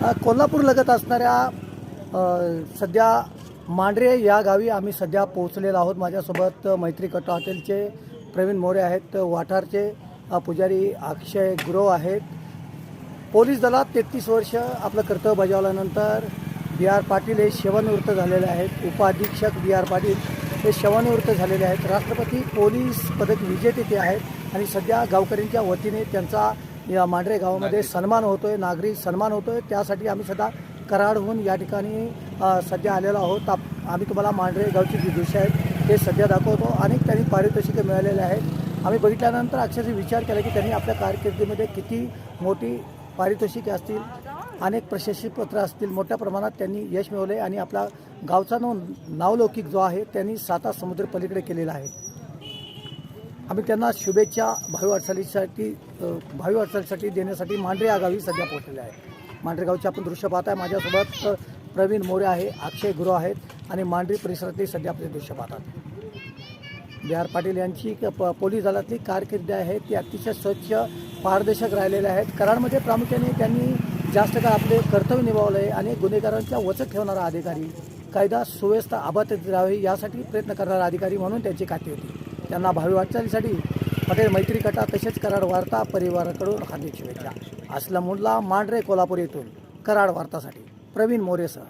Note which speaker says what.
Speaker 1: कोल्हापूर लगत असणाऱ्या सध्या मांढरे या गावी आम्ही सध्या पोहोचलेलो आहोत. माझ्यासोबत मैत्री कट हॉटेलचे प्रवीण मोरे आहेत वाठारचे पुजारी अक्षय गुरव आहेत. पोलीस दलात तेहतीस वर्ष आपलं कर्तव्य बजावल्यानंतर बी आर पाटील हे सेवानिवृत्त झालेले आहेत. उपाधीक्षक बी आर पाटील हे सेवानिवृत्त झालेले आहेत. राष्ट्रपती पोलीस पदक विजेते ते आहेत आणि सध्या गावकऱ्यांच्या वतीने त्यांचा या मांढरे गावामध्ये सन्मान होतोय नागरिक सन्मान होतोय. त्यासाठी आम्ही सध्या कराडहून या ठिकाणी सध्या आलेलो आहोत. आप- आम्ही तुम्हाला मांढरे गावची जी दृश्य आहेत ते सध्या दाखवतो. अनेक त्यांनी पारितोषिके मिळालेले आहेत. आम्ही बघितल्यानंतर अक्षरशः विचार केला की त्यांनी आपल्या कारकिर्दीमध्ये किती मोठी पारितोषिके असतील अनेक प्रशस्तीपत्र असतील. मोठ्या प्रमाणात त्यांनी यश मिळवले आणि आपला गावचा नो नावलौकिक जो आहे त्यांनी साता समुद्र पलीकडे केलेला आहे. आम्ही त्यांना शुभेच्छा भावी वाटचालीसाठी भावी वाटचालीसाठी देण्यासाठी मांढरे या गावी सध्या पोहोचलेले आहे मांढरे गावचे आपण दृश्य पाहत आहे. माझ्यासोबत प्रवीण मोरे आहे अक्षय गुरु आहेत आणि मांढरी परिसरातली सध्या आपले दृश्य पाहतात. बी आर पाटील यांची प- पोलीस दलातली कारकिर्दी आहे. ती अतिशय स्वच्छ पारदर्शक राहिलेले आहेत. कराडमध्ये प्रामुख्याने त्यांनी जास्त काळ आपले कर्तव्य निभावलं आहे आणि गुन्हेगारांच्या वचक ठेवणारा अधिकारी कायदा सुव्यवस्था अबाधित राहावी यासाठी प्रयत्न करणारा अधिकारी म्हणून त्यांची खाती होती. त्यांना भावी वाटचालीसाठी हॉटेल मैत्री कटा तसेच कराड वार्ता परिवाराकडून हार्दिक शुभेच्छा. असलम मांढरे कोल्हापूर येथून कराड वार्तासाठी प्रवीण मोरेसह